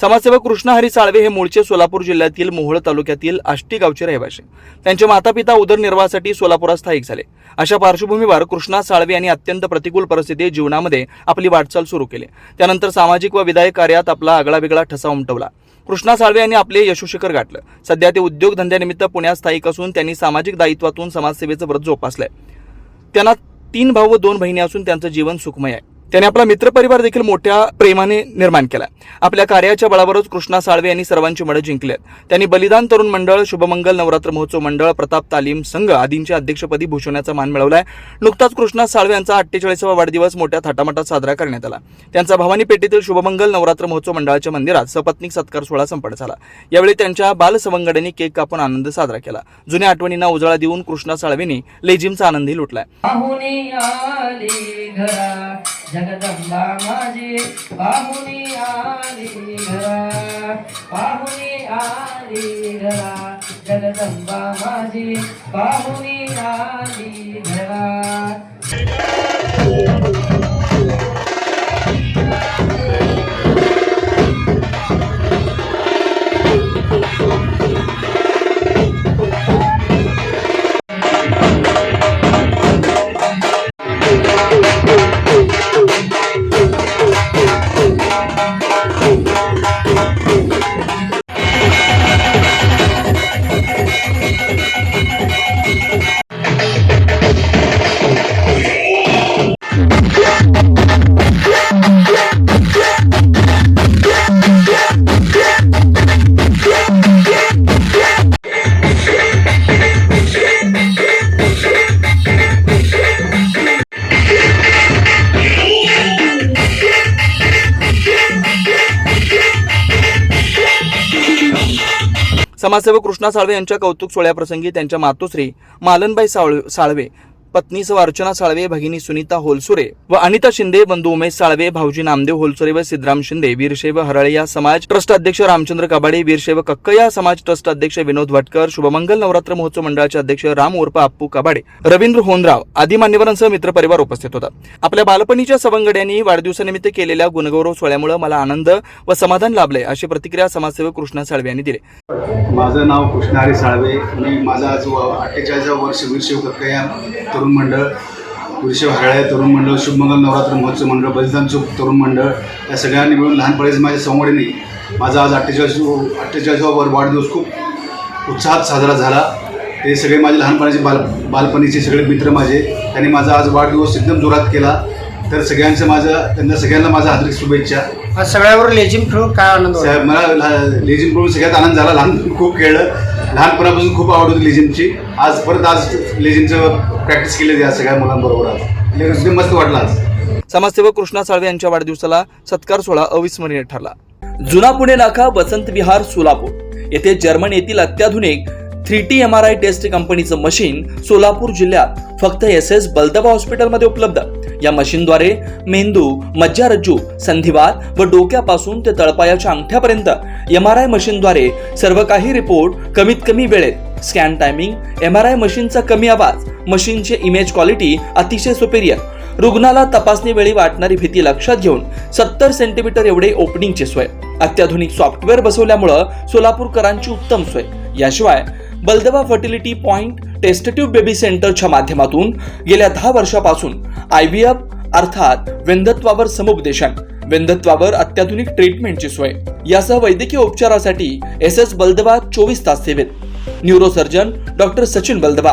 समाजसेवक कृष्णा हरी साळवे हे मूळचे सोलापूर जिल्ह्यातील मोहोळ तालुक्यातील आष्टी गावचे रहिवासी. त्यांचे मातापिता उदरनिर्वाहासाठी सोलापुरात स्थायिक झाले. अशा पार्श्वभूमीवर कृष्णा साळवे यांनी अत्यंत प्रतिकूल परिस्थितीत जीवनामध्ये आपली वाटचाल सुरू केली. त्यानंतर सामाजिक व विधायक कार्यात आपला आगळावेगळा ठसा उमटवला. कृष्णा साळवे यांनी आपले यशोशिखर गाठलं. सध्या ते उद्योगधंद्यानिमित्त पुण्यात स्थायिक असून त्यांनी सामाजिक दायित्वातून समाजसेवेचं व्रत जोपासलंय. त्यांना तीन भाऊ व दोन बहिणी असून त्यांचं जीवन सुखमय आहे. त्याने आपला मित्रपरिवार देखील मोठ्या प्रेमाने निर्माण केला. आपल्या कार्याच्या बळावरच कृष्णा साळवे यांनी सर्वांची मडं जिंकली आहेत. त्यांनी बलिदान तरुण मंडळ शुभमंगल नवरात्र महोत्सव मंडळ प्रताप तालीम संघ आदींच्या अध्यक्षपदी भूषवण्याचा मान मिळवलाय. नुकताच कृष्णा साळवे यांचा अठ्ठेचाळीसावा वाढदिवस मोठ्या थाटामाटात साजरा करण्यात आला. त्यांचा भवानी पेठेतील शुभमंगल नवरात्र महोत्सव मंडळाच्या मंदिरात सपत्नीक सत्कार सोहळा संपन्न झाला. यावेळी त्यांच्या बालसवंगड्यांनी केक कापून आनंद साजरा केला. जुन्या आठवणींना उजाळा देऊन कृष्णा साळवेंनी लेझिमचा आनंदही लुटलाय. जगदंबा माझी पाहुणी आली घरा पाहुणी आली घरा जगदंबा माझी पाहुणी आली घरा समाजसेवक कृष्णा साळवे यांच्या कौतुक सोहळ्याप्रसंगी त्यांच्या मातोश्री मालनबाई साळवे साळवे पत्नीसह अर्चना साळवे भगिनी सुनीता होलसुरे व अनिता शिंदे बंधू उमेश साळवे भाऊजी नामदेव होलसुरे व सिद्धराम शिंदे वीरशैव हरळिया समाज ट्रस्ट अध्यक्ष रामचंद्र कबाडे वीरशैव कक्कया समाज ट्रस्ट अध्यक्ष विनोद भटकर शुभमंगल नवरात्र महोत्सव मंडळाचे अध्यक्ष राम उर्फ अप्पू कबाडे रवींद्र होनराव आदी मान्यवरांसह मित्रपरिवार उपस्थित होता. आपल्या बालपणीच्या सवंगड्यांनी वाढदिवसानिमित्त केलेल्या गुणगौरव सोहळ्यामुळे मला आनंद व समाधान लाभले अशी प्रतिक्रिया समाजसेवक कृष्णा साळवे यांनी दिली. माझं नाव कृष्णारी साळवे. मी माझा आज अठ्ठेचाळीसावं वर्ष वीरशैव कक्क या तरुण मंडळ वीरशिव हरळे तरुण मंडळ शुभमंगल नवरात्र महोत्सव मंडळ बलिदान चौक तरुण मंडळ या सगळ्यांनी मिळून लहानपणीच माझ्या संवडीने माझा आज अठ्ठेचाळीस अठ्ठेचाळीसावा वर वाढदिवस खूप उत्साहात साजरा झाला. ते सगळे माझे लहानपणाचे बाल बालपणीचे सगळे मित्र माझे त्यांनी माझा आज वाढदिवस एकदम जोरात केला. तर सगळ्यांचं माझं त्यांना सगळ्यांना माझा हार्दिक शुभेच्छा. आज सगळ्यावर लेझिम खेळून काय आनंद? साहेब मला लेझिम करून सगळ्यात आनंद झाला. लहान खूप खेळलं. लहानपणापासून खूप आवड होती लेझिमची. आज परत आज लेझिमचं प्रॅक्टिस केली या सगळ्या मुलांबरोबर आज. म्हणजे मस्त वाटला आज. समाजसेवक कृष्णा साळवे यांच्या वाढदिवसाला सत्कार सोहळा अविस्मरणीय ठरला. जुना पुणे नाका वसंत विहार सोलापूर. येथे जर्मन येथील अत्याधुनिक three T M R I test कंपनीचं मशीन सोलापूर जिल्ह्यात फक्त एस एस बलदबा हॉस्पिटलमध्ये उपलब्ध. या मशीनद्वारे मेंदू मज्जारज्जू संधिवात व डोक्यापासून ते तळपायाच्या अंगठ्यापर्यंत एम आर आय मशीनद्वारे सर्व काही रिपोर्ट कमीत कमी वेळेत. Scan timing M R I मशीनचा कमी आवाज मशीनचे इमेज क्वालिटी अतिशय सुपेरियर रुग्णाला तपासणी वेळी वाटणारी भीती लक्षात घेऊन सत्तर सेंटीमीटर एवढे ओपनिंगची सोय. अत्याधुनिक सॉफ्टवेअर बसवल्यामुळं सोलापूरकरांची उत्तम सोय. याशिवाय Baldawa fertility point tube baby सेंटरच्या माध्यमातून गेल्या दहा वर्षापासून आय व्ही एफ अर्थात वेंधत्वावर समुपदेशन वेंधत्वावर अत्याधुनिक ट्रीटमेंटची सोय. यासह वैद्यकीय उपचारासाठी एस एस बलदवा चोवीस तास सेवेत. Neurosurgeon doctor Sachin Baldawa